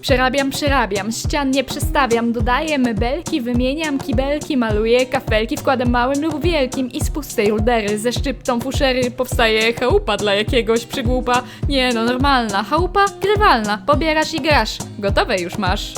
Przerabiam, przerabiam, ścian nie przestawiam, dodaję mebelki, wymieniam kibelki, maluję kafelki, wkładam małym lub wielkim i z pustej rudery ze szczyptą fuszery powstaje chałupa dla jakiegoś przygłupa. Nie no, normalna, chałupa grywalna, pobierasz i grasz, gotowe już masz.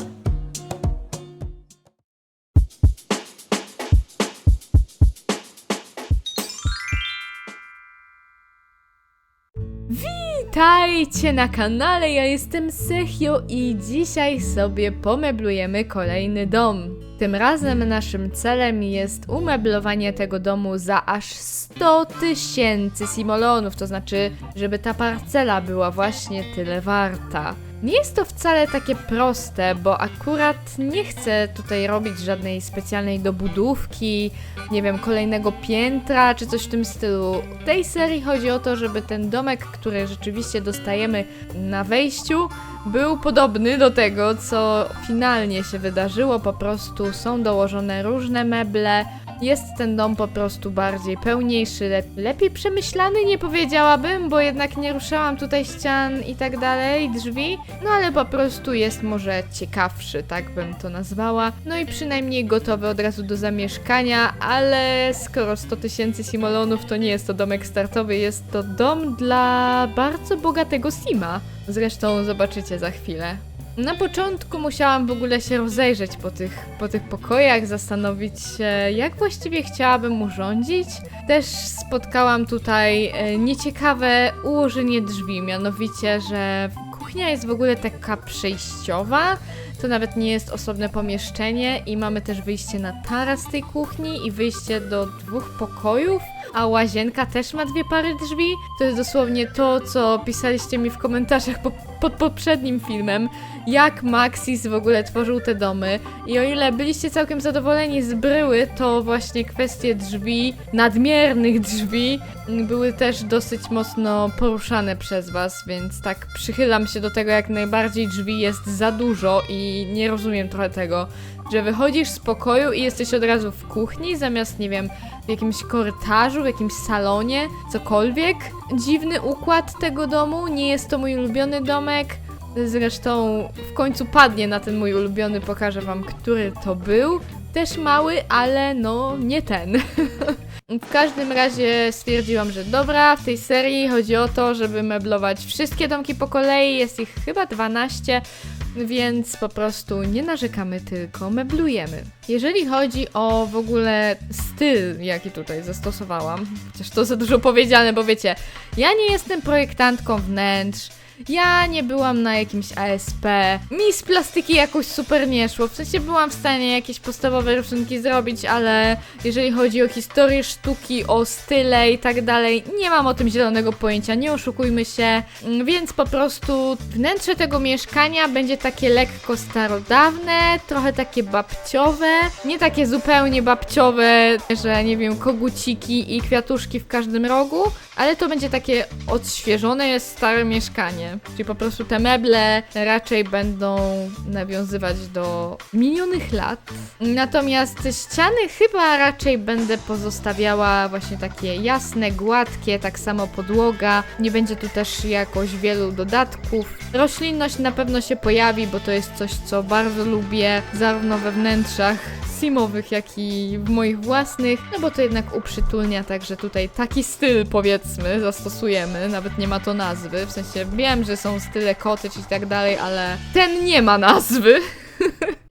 Witajcie na kanale, ja jestem Sechio i dzisiaj sobie pomeblujemy kolejny dom. Tym razem naszym celem jest umeblowanie tego domu za aż 100 tysięcy simolonów, to znaczy, żeby ta parcela była właśnie tyle warta. Nie jest to wcale takie proste, bo akurat nie chcę tutaj robić żadnej specjalnej dobudówki, nie wiem, kolejnego piętra czy coś w tym stylu. W tej serii chodzi o to, żeby ten domek, który rzeczywiście dostajemy na wejściu, był podobny do tego, co finalnie się wydarzyło. Po prostu są dołożone różne meble. Jest ten dom po prostu bardziej pełniejszy, lep lepiej przemyślany, nie powiedziałabym, bo jednak nie ruszałam tutaj ścian i tak dalej, drzwi. No ale po prostu jest może ciekawszy, tak bym to nazwała. No i przynajmniej gotowy od razu do zamieszkania, ale skoro 100 tysięcy simolonów to nie jest to domek startowy, jest to dom dla bardzo bogatego Sima. Zresztą zobaczycie za chwilę. Na początku musiałam w ogóle się rozejrzeć po tych, po tych pokojach, zastanowić się, jak właściwie chciałabym urządzić. Też spotkałam tutaj e, nieciekawe ułożenie drzwi, mianowicie, że kuchnia jest w ogóle taka przejściowa. To nawet nie jest osobne pomieszczenie i mamy też wyjście na taras tej kuchni i wyjście do dwóch pokojów, a łazienka też ma dwie pary drzwi. To jest dosłownie to, co pisaliście mi w komentarzach po, pod poprzednim filmem, jak Maxis w ogóle tworzył te domy. I o ile byliście całkiem zadowoleni z bryły, to właśnie kwestie drzwi, nadmiernych drzwi, były też dosyć mocno poruszane przez was, więc tak przychylam się do tego jak najbardziej drzwi jest za dużo i nie rozumiem trochę tego, że wychodzisz z pokoju i jesteś od razu w kuchni, zamiast, nie wiem, w jakimś korytarzu, w jakimś salonie, cokolwiek. Dziwny układ tego domu, nie jest to mój ulubiony domek. Zresztą w końcu padnie na ten mój ulubiony, pokażę wam, który to był. Też mały, ale no nie ten. W każdym razie stwierdziłam, że dobra, w tej serii chodzi o to, żeby meblować wszystkie domki po kolei, jest ich chyba 12, więc po prostu nie narzekamy, tylko meblujemy. Jeżeli chodzi o w ogóle styl, jaki tutaj zastosowałam, chociaż to za dużo powiedziane, bo wiecie, ja nie jestem projektantką wnętrz, ja nie byłam na jakimś ASP. Mi z plastyki jakoś super nie szło. W sensie byłam w stanie jakieś podstawowe rysunki zrobić, ale jeżeli chodzi o historię sztuki, o style i tak dalej, nie mam o tym zielonego pojęcia, nie oszukujmy się. Więc po prostu wnętrze tego mieszkania będzie takie lekko starodawne, trochę takie babciowe. Nie takie zupełnie babciowe, że nie wiem, koguciki i kwiatuszki w każdym rogu, ale to będzie takie odświeżone, stare mieszkanie. Czyli po prostu te meble raczej będą nawiązywać do minionych lat. Natomiast ściany chyba raczej będę pozostawiała właśnie takie jasne, gładkie, tak samo podłoga. Nie będzie tu też jakoś wielu dodatków. Roślinność na pewno się pojawi, bo to jest coś, co bardzo lubię, zarówno we wnętrzach simowych, jak i w moich własnych, no bo to jednak uprzytulnia, także tutaj taki styl powiedzmy zastosujemy, nawet nie ma to nazwy, w sensie wiem, że są style cottage i tak dalej, ale ten nie ma nazwy.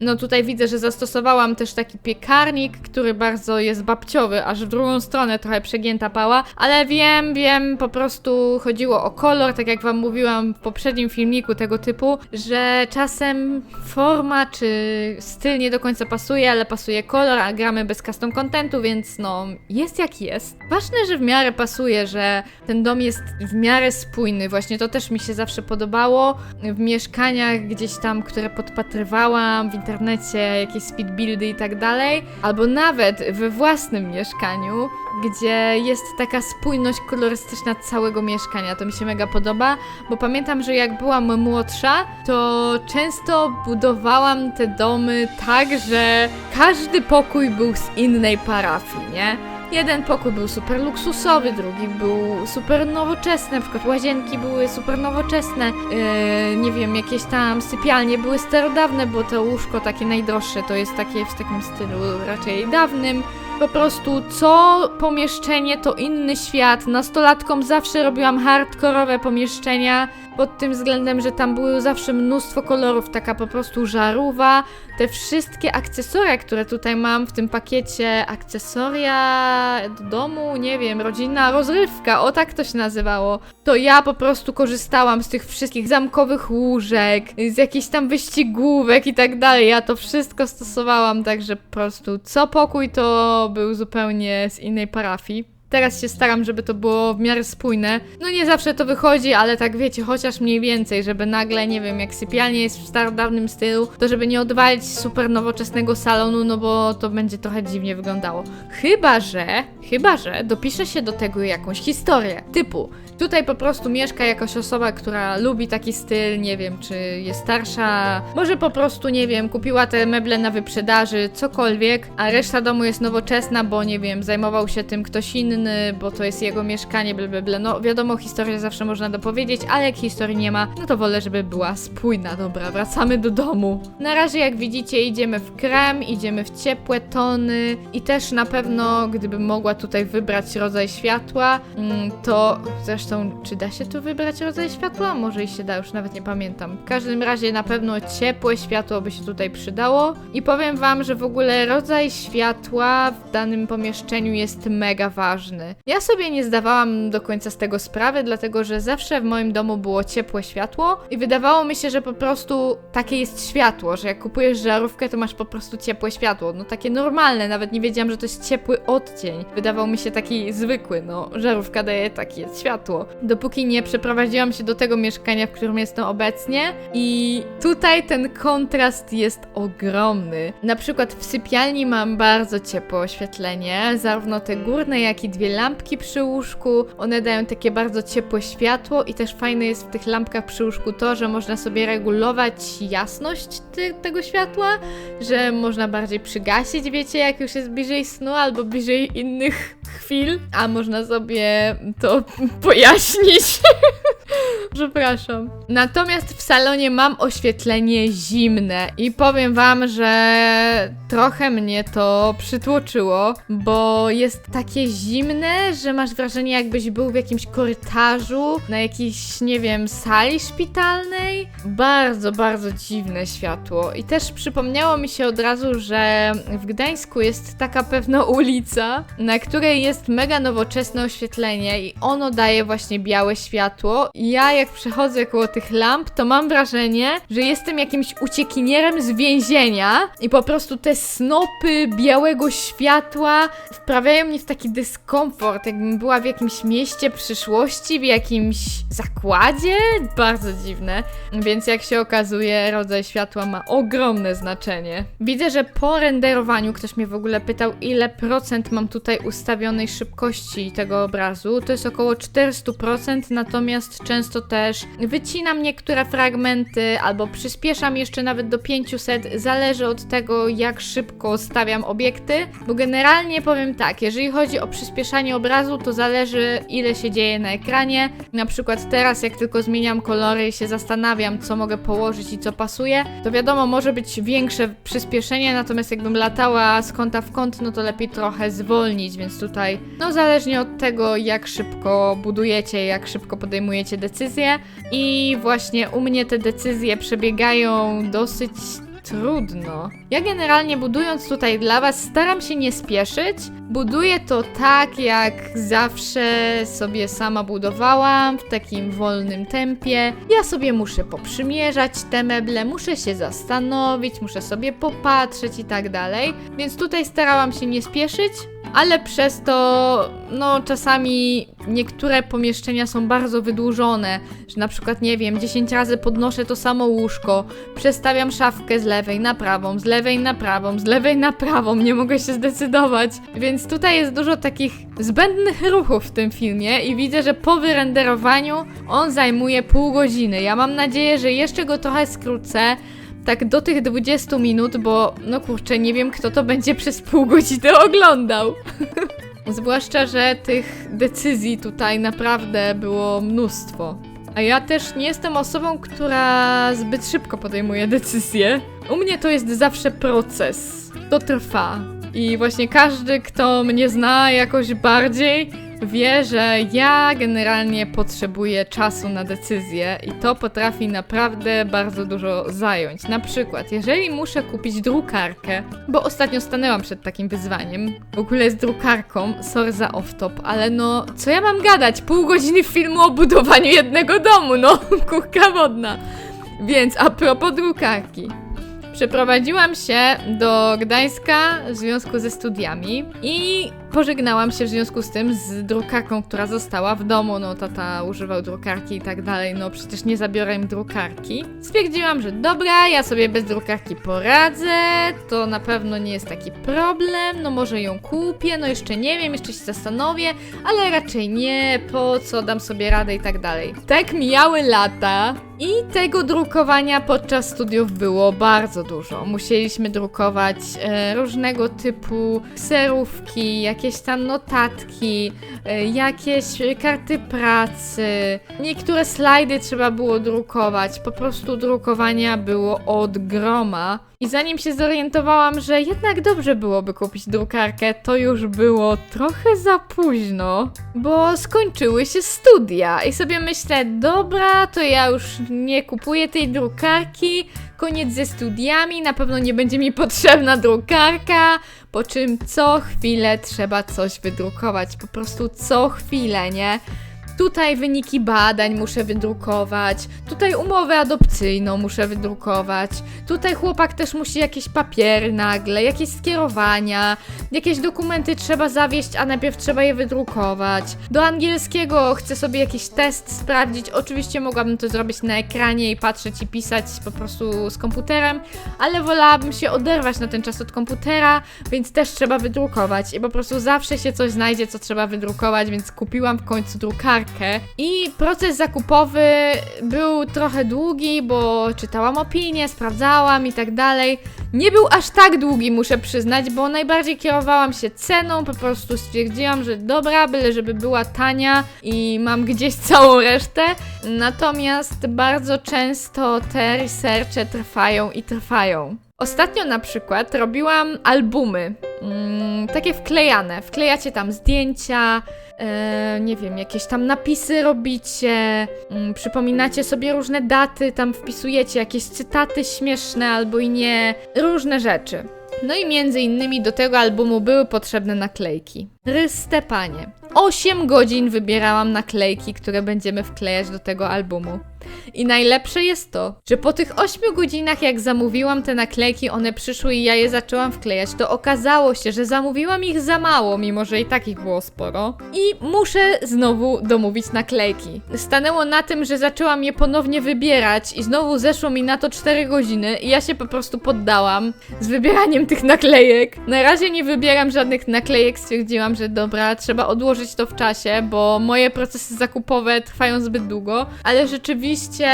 No tutaj widzę, że zastosowałam też taki piekarnik, który bardzo jest babciowy, aż w drugą stronę trochę przegięta pała, ale wiem, wiem, po prostu chodziło o kolor, tak jak wam mówiłam w poprzednim filmiku tego typu, że czasem forma czy styl nie do końca pasuje, ale pasuje kolor, a gramy bez custom contentu, więc no, jest jak jest. Ważne, że w miarę pasuje, że ten dom jest w miarę spójny, właśnie to też mi się zawsze podobało w mieszkaniach gdzieś tam, które podpatrywałam w jakieś speed buildy i tak dalej, albo nawet we własnym mieszkaniu, gdzie jest taka spójność kolorystyczna całego mieszkania. To mi się mega podoba, bo pamiętam, że jak byłam młodsza, to często budowałam te domy tak, że każdy pokój był z innej parafii, nie? Jeden pokój był super luksusowy, drugi był super nowoczesny, na przykład łazienki były super nowoczesne, yy, nie wiem, jakieś tam sypialnie były starodawne, bo to łóżko takie najdroższe to jest takie w takim stylu raczej dawnym. Po prostu co pomieszczenie to inny świat. Nastolatkom zawsze robiłam hardkorowe pomieszczenia pod tym względem, że tam było zawsze mnóstwo kolorów, taka po prostu żarówa. Te wszystkie akcesoria, które tutaj mam w tym pakiecie, akcesoria do domu, nie wiem, rodzinna rozrywka, o tak to się nazywało. To ja po prostu korzystałam z tych wszystkich zamkowych łóżek, z jakichś tam wyścigówek i tak dalej. Ja to wszystko stosowałam, także po prostu co pokój to był zupełnie z innej parafii. Teraz się staram, żeby to było w miarę spójne. No nie zawsze to wychodzi, ale tak wiecie, chociaż mniej więcej, żeby nagle, nie wiem, jak sypialnie jest w starodawnym stylu, to żeby nie odwalić super nowoczesnego salonu, no bo to będzie trochę dziwnie wyglądało. Chyba, że, chyba, że dopisze się do tego jakąś historię. Typu, tutaj po prostu mieszka jakaś osoba, która lubi taki styl, nie wiem, czy jest starsza, może po prostu, nie wiem, kupiła te meble na wyprzedaży, cokolwiek, a reszta domu jest nowoczesna, bo nie wiem, zajmował się tym ktoś inny, bo to jest jego mieszkanie, bla bla. No wiadomo, historię zawsze można dopowiedzieć, ale jak historii nie ma, no to wolę, żeby była spójna. Dobra, wracamy do domu. Na razie, jak widzicie, idziemy w krem, idziemy w ciepłe tony i też na pewno, gdybym mogła tutaj wybrać rodzaj światła, mm, to zresztą, czy da się tu wybrać rodzaj światła? Może i się da, już nawet nie pamiętam. W każdym razie na pewno ciepłe światło by się tutaj przydało i powiem wam, że w ogóle rodzaj światła w danym pomieszczeniu jest mega ważny. Ja sobie nie zdawałam do końca z tego sprawy, dlatego że zawsze w moim domu było ciepłe światło i wydawało mi się, że po prostu takie jest światło, że jak kupujesz żarówkę, to masz po prostu ciepłe światło. No takie normalne, nawet nie wiedziałam, że to jest ciepły odcień. Wydawał mi się taki zwykły, no żarówka daje takie światło. Dopóki nie przeprowadziłam się do tego mieszkania, w którym jestem obecnie i tutaj ten kontrast jest ogromny. Na przykład w sypialni mam bardzo ciepłe oświetlenie, zarówno te górne, jak i dwie lampki przy łóżku. One dają takie bardzo ciepłe światło i też fajne jest w tych lampkach przy łóżku to, że można sobie regulować jasność ty- tego światła, że można bardziej przygasić, wiecie, jak już jest bliżej snu albo bliżej innych chwil, a można sobie to pojaśnić. Przepraszam. Natomiast w salonie mam oświetlenie zimne i powiem wam, że trochę mnie to przytłoczyło, bo jest takie zimne, że masz wrażenie jakbyś był w jakimś korytarzu, na jakiejś, nie wiem, sali szpitalnej. Bardzo, bardzo dziwne światło. I też przypomniało mi się od razu, że w Gdańsku jest taka pewna ulica, na której jest mega nowoczesne oświetlenie i ono daje właśnie białe światło. I ja jak przechodzę koło tych lamp, to mam wrażenie, że jestem jakimś uciekinierem z więzienia i po prostu te snopy białego światła wprawiają mnie w taki dyskomfort, jakbym była w jakimś mieście przyszłości, w jakimś zakładzie. Bardzo dziwne. Więc jak się okazuje, rodzaj światła ma ogromne znaczenie. Widzę, że po renderowaniu ktoś mnie w ogóle pytał, ile procent mam tutaj ustawionej szybkości tego obrazu. To jest około 400%, natomiast często też wycinam niektóre fragmenty albo przyspieszam jeszcze nawet do 500. Zależy od tego, jak szybko stawiam obiekty, bo generalnie powiem tak, jeżeli chodzi o przyspieszanie obrazu, to zależy ile się dzieje na ekranie. Na przykład teraz, jak tylko zmieniam kolory i się zastanawiam, co mogę położyć i co pasuje, to wiadomo, może być większe przyspieszenie, natomiast jakbym latała z kąta w kąt, no to lepiej trochę zwolnić, więc no zależnie od tego, jak szybko budujecie, jak szybko podejmujecie decyzje. I właśnie u mnie te decyzje przebiegają dosyć trudno. Ja generalnie budując tutaj dla Was staram się nie spieszyć. Buduję to tak, jak zawsze sobie sama budowałam, w takim wolnym tempie. Ja sobie muszę poprzymierzać te meble, muszę się zastanowić, muszę sobie popatrzeć i tak dalej. Więc tutaj starałam się nie spieszyć, ale przez to, no czasami niektóre pomieszczenia są bardzo wydłużone, że na przykład, nie wiem, 10 razy podnoszę to samo łóżko, przestawiam szafkę z lewej na prawą, z lewej na prawą, z lewej na prawą, nie mogę się zdecydować. Więc tutaj jest dużo takich zbędnych ruchów w tym filmie i widzę, że po wyrenderowaniu on zajmuje pół godziny. Ja mam nadzieję, że jeszcze go trochę skrócę, tak do tych 20 minut, bo no kurczę, nie wiem kto to będzie przez pół godziny oglądał. Zwłaszcza, że tych decyzji tutaj naprawdę było mnóstwo. A ja też nie jestem osobą, która zbyt szybko podejmuje decyzje. U mnie to jest zawsze proces. To trwa. I właśnie każdy, kto mnie zna jakoś bardziej, wie, że ja generalnie potrzebuję czasu na decyzję i to potrafi naprawdę bardzo dużo zająć. Na przykład, jeżeli muszę kupić drukarkę, bo ostatnio stanęłam przed takim wyzwaniem, w ogóle z drukarką, sorry za off-top, ale no, co ja mam gadać? Pół godziny filmu o budowaniu jednego domu, no, kurka wodna. Więc a propos drukarki. Przeprowadziłam się do Gdańska w związku ze studiami i pożegnałam się w związku z tym z drukarką, która została w domu. No, tata używał drukarki i tak dalej, no przecież nie zabiorę im drukarki. Stwierdziłam, że dobra, ja sobie bez drukarki poradzę, to na pewno nie jest taki problem, no może ją kupię, no jeszcze nie wiem, jeszcze się zastanowię, ale raczej nie, po co, dam sobie radę i tak dalej. Tak mijały lata i tego drukowania podczas studiów było bardzo dużo. Musieliśmy drukować e, różnego typu kserówki, jakieś tam notatki, e, jakieś karty pracy. Niektóre slajdy trzeba było drukować. Po prostu drukowania było od groma. I zanim się zorientowałam, że jednak dobrze byłoby kupić drukarkę, to już było trochę za późno, bo skończyły się studia. I sobie myślę, dobra, to ja już nie kupuję tej drukarki, koniec ze studiami, na pewno nie będzie mi potrzebna drukarka, po czym co chwilę trzeba coś wydrukować, po prostu co chwilę, nie? Tutaj wyniki badań muszę wydrukować, tutaj umowę adopcyjną muszę wydrukować, tutaj chłopak też musi jakieś papiery nagle, jakieś skierowania, jakieś dokumenty trzeba zawieść, a najpierw trzeba je wydrukować. Do angielskiego chcę sobie jakiś test sprawdzić, oczywiście mogłabym to zrobić na ekranie i patrzeć i pisać po prostu z komputerem, ale wolałabym się oderwać na ten czas od komputera, więc też trzeba wydrukować. I po prostu zawsze się coś znajdzie, co trzeba wydrukować, więc kupiłam w końcu drukarkę i proces zakupowy był trochę długi, bo czytałam opinie, sprawdzałam i tak dalej. Nie był aż tak długi, muszę przyznać, bo najbardziej kierowałam się ceną, po prostu stwierdziłam, że dobra, byle żeby była tania i mam gdzieś całą resztę. Natomiast bardzo często te researche trwają i trwają. Ostatnio na przykład robiłam albumy, mm, takie wklejane. Wklejacie tam zdjęcia, e, nie wiem, jakieś tam napisy robicie, mm, przypominacie sobie różne daty, tam wpisujecie jakieś cytaty śmieszne albo i nie, różne rzeczy. No i między innymi do tego albumu były potrzebne naklejki. Ryste panie. 8 godzin wybierałam naklejki, które będziemy wklejać do tego albumu. I najlepsze jest to, że po tych 8 godzinach, jak zamówiłam te naklejki, one przyszły i ja je zaczęłam wklejać, to okazało się, że zamówiłam ich za mało, mimo że i tak ich było sporo. I muszę znowu domówić naklejki. Stanęło na tym, że zaczęłam je ponownie wybierać i znowu zeszło mi na to 4 godziny i ja się po prostu poddałam z wybieraniem tych naklejek. Na razie nie wybieram żadnych naklejek, stwierdziłam, że dobra, trzeba odłożyć to w czasie, bo moje procesy zakupowe trwają zbyt długo, ale rzeczywiście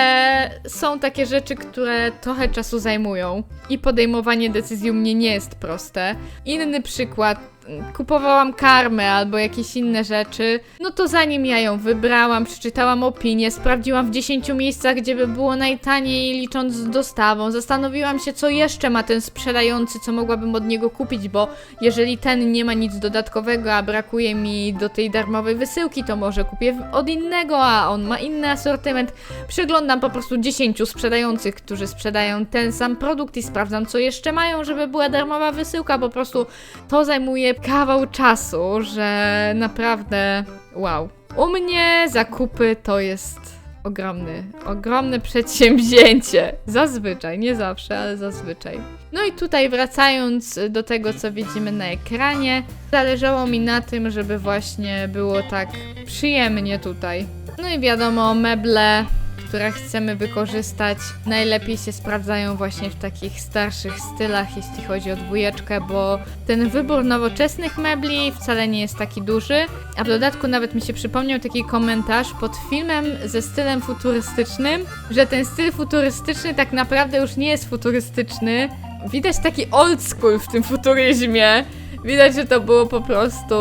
są takie rzeczy, które trochę czasu zajmują i podejmowanie decyzji u mnie nie jest proste. Inny przykład. Kupowałam karmę albo jakieś inne rzeczy, no to zanim ja ją wybrałam, przeczytałam opinię, sprawdziłam w 10 miejscach, gdzie by było najtaniej licząc z dostawą, zastanowiłam się, co jeszcze ma ten sprzedający, co mogłabym od niego kupić, bo jeżeli ten nie ma nic dodatkowego, a brakuje mi do tej darmowej wysyłki, to może kupię od innego, a on ma inny asortyment. Przeglądam po prostu 10 sprzedających, którzy sprzedają ten sam produkt i sprawdzam, co jeszcze mają, żeby była darmowa wysyłka. Po prostu to zajmuje kawał czasu, że naprawdę wow. U mnie zakupy to jest ogromny, ogromne przedsięwzięcie. Zazwyczaj, nie zawsze, ale zazwyczaj. No i tutaj wracając do tego, co widzimy na ekranie, zależało mi na tym, żeby właśnie było tak przyjemnie tutaj. No i wiadomo, meble, które chcemy wykorzystać, najlepiej się sprawdzają właśnie w takich starszych stylach, jeśli chodzi o dwójeczkę, bo ten wybór nowoczesnych mebli wcale nie jest taki duży. A w dodatku nawet mi się przypomniał taki komentarz pod filmem ze stylem futurystycznym, że ten styl futurystyczny tak naprawdę już nie jest futurystyczny. Widać taki old school w tym futuryzmie. Widać, że to było po prostu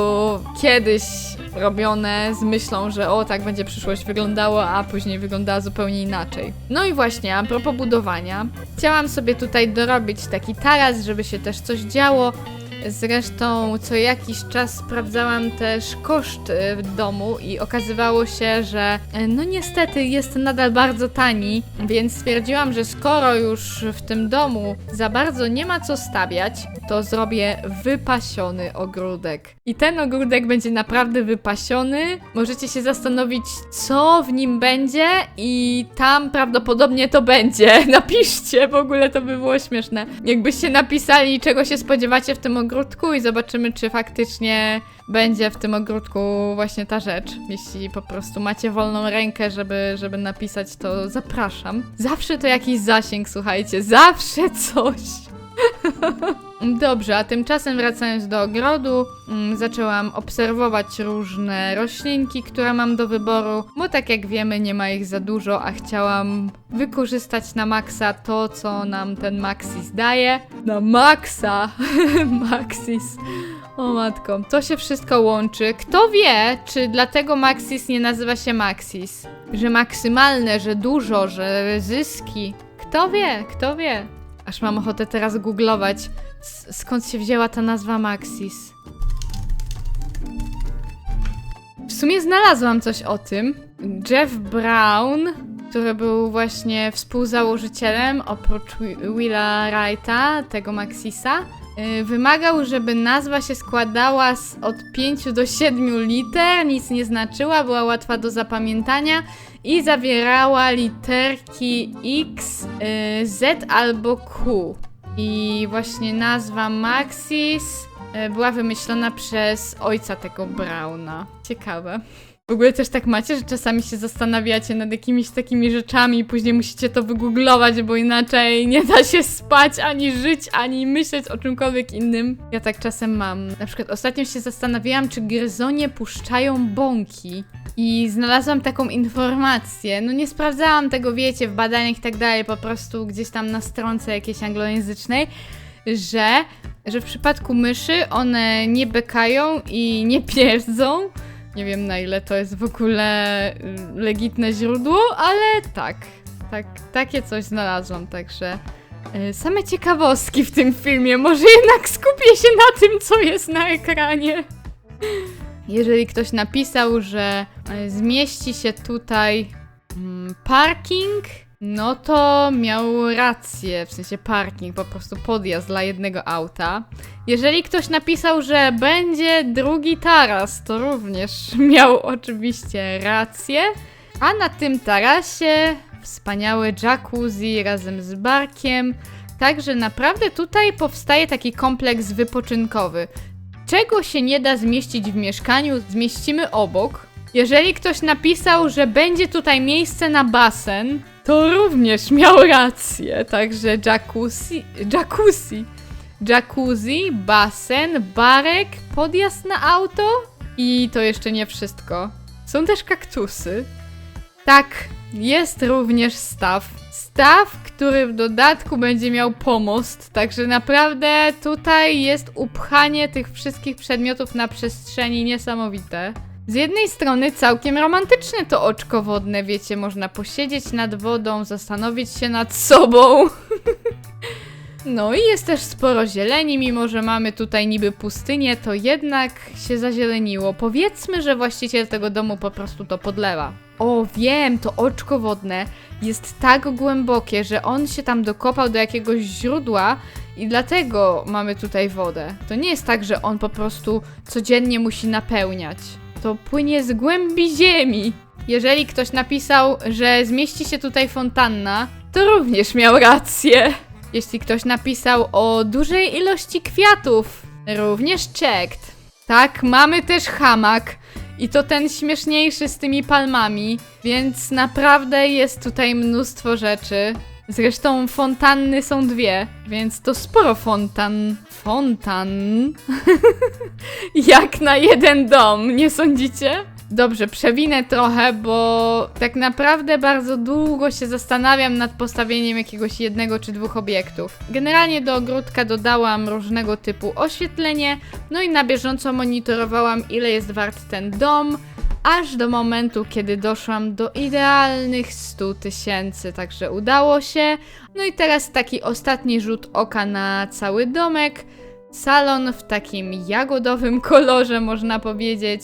kiedyś robione z myślą, że o, tak będzie przyszłość wyglądała, a później wyglądała zupełnie inaczej. No i właśnie, a propos budowania, chciałam sobie tutaj dorobić taki taras, żeby się też coś działo. Zresztą co jakiś czas sprawdzałam też koszt y, w domu i okazywało się, że y, no niestety jest nadal bardzo tani, więc stwierdziłam, że skoro już w tym domu za bardzo nie ma co stawiać, to zrobię wypasiony ogródek. I ten ogródek będzie naprawdę wypasiony. Możecie się zastanowić, co w nim będzie i tam prawdopodobnie to będzie. Napiszcie, w ogóle to by było śmieszne. Jakbyście napisali, czego się spodziewacie w tym ogródku i zobaczymy, czy faktycznie będzie w tym ogródku właśnie ta rzecz. Jeśli po prostu macie wolną rękę, żeby, żeby napisać, to zapraszam. Zawsze to jakiś zasięg, słuchajcie, zawsze coś. Dobrze, a tymczasem wracając do ogrodu, mm, zaczęłam obserwować różne roślinki, które mam do wyboru, bo tak jak wiemy, nie ma ich za dużo, a chciałam wykorzystać na maksa to, co nam ten Maxis daje. Na maksa! Maxis. O matko, to się wszystko łączy. Kto wie, czy dlatego Maxis nie nazywa się Maxis? Że maksymalne, że dużo, że zyski. Kto wie, kto wie. Aż mam ochotę teraz googlować, skąd się wzięła ta nazwa Maxis. W sumie znalazłam coś o tym. Jeff Brown, który był właśnie współzałożycielem, oprócz Wi- Willa Wrighta, tego Maxisa, wymagał, żeby nazwa się składała z od 5 do 7 liter, nic nie znaczyła, była łatwa do zapamiętania i zawierała literki X, y, Z albo Q. I właśnie nazwa Maxis y, była wymyślona przez ojca tego Brauna. Ciekawe. W ogóle też tak macie, że czasami się zastanawiacie nad jakimiś takimi rzeczami i później musicie to wygooglować, bo inaczej nie da się spać, ani żyć, ani myśleć o czymkolwiek innym. Ja tak czasem mam. Na przykład ostatnio się zastanawiałam, czy gryzonie puszczają bąki. I znalazłam taką informację. No nie sprawdzałam tego, wiecie, w badaniach i tak dalej, po prostu gdzieś tam na stronce jakiejś anglojęzycznej, że, że w przypadku myszy one nie bekają i nie pierdzą. Nie wiem na ile to jest w ogóle y, legitne źródło, ale tak, tak, takie coś znalazłam, także y, same ciekawostki w tym filmie. Może jednak skupię się na tym, co jest na ekranie. Jeżeli ktoś napisał, że e, zmieści się tutaj mm, parking, no to miał rację, w sensie parking, po prostu podjazd dla jednego auta. Jeżeli ktoś napisał, że będzie drugi taras, to również miał oczywiście rację. A na tym tarasie wspaniałe jacuzzi razem z barkiem. Także naprawdę tutaj powstaje taki kompleks wypoczynkowy. Czego się nie da zmieścić w mieszkaniu, zmieścimy obok. Jeżeli ktoś napisał, że będzie tutaj miejsce na basen, to również miał rację. Także jacuzzi, jacuzzi, jacuzzi, basen, barek, podjazd na auto i to jeszcze nie wszystko. Są też kaktusy. Tak, jest również staw. Staw, który w dodatku będzie miał pomost, także naprawdę tutaj jest upchanie tych wszystkich przedmiotów na przestrzeni niesamowite. Z jednej strony całkiem romantyczne to oczko wodne, wiecie, można posiedzieć nad wodą, zastanowić się nad sobą. No i jest też sporo zieleni, mimo że mamy tutaj niby pustynię, to jednak się zazieleniło. Powiedzmy, że właściciel tego domu po prostu to podlewa. O, wiem, to oczko wodne jest tak głębokie, że on się tam dokopał do jakiegoś źródła i dlatego mamy tutaj wodę. To nie jest tak, że on po prostu codziennie musi napełniać. To płynie z głębi ziemi. Jeżeli ktoś napisał, że zmieści się tutaj fontanna, to również miał rację. Jeśli ktoś napisał o dużej ilości kwiatów, również checked. Tak, mamy też hamak. I to ten śmieszniejszy z tymi palmami, więc naprawdę jest tutaj mnóstwo rzeczy. Zresztą fontanny są dwie, więc to sporo fontan. Fontan. Jak na jeden dom, nie sądzicie? Dobrze, przewinę trochę, bo tak naprawdę bardzo długo się zastanawiam nad postawieniem jakiegoś jednego czy dwóch obiektów. Generalnie do ogródka dodałam różnego typu oświetlenie, no i na bieżąco monitorowałam ile jest wart ten dom, aż do momentu, kiedy doszłam do idealnych 100 tysięcy, także udało się. No i teraz taki ostatni rzut oka na cały domek. Salon w takim jagodowym kolorze, można powiedzieć.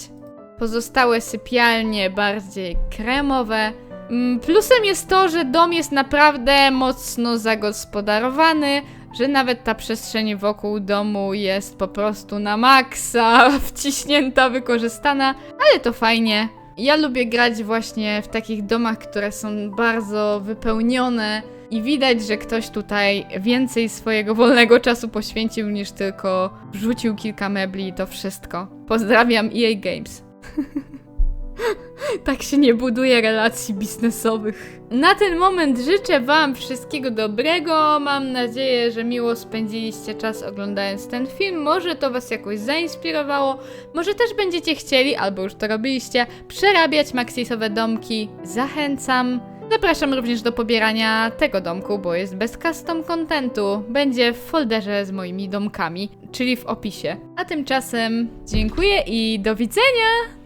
Pozostałe sypialnie bardziej kremowe. Mm, Plusem jest to, że dom jest naprawdę mocno zagospodarowany, że nawet ta przestrzeń wokół domu jest po prostu na maksa wciśnięta, wykorzystana, ale to fajnie. Ja lubię grać właśnie w takich domach, które są bardzo wypełnione i widać, że ktoś tutaj więcej swojego wolnego czasu poświęcił niż tylko wrzucił kilka mebli i to wszystko. Pozdrawiam EA Games. tak się nie buduje relacji biznesowych. Na ten moment życzę Wam wszystkiego dobrego. Mam nadzieję, że miło spędziliście czas oglądając ten film. Może to Was jakoś zainspirowało. Może też będziecie chcieli, albo już to robiliście, przerabiać maxisowe domki. Zachęcam. Zapraszam również do pobierania tego domku, bo jest bez custom contentu. Będzie w folderze z moimi domkami, czyli w opisie. A tymczasem dziękuję i do widzenia!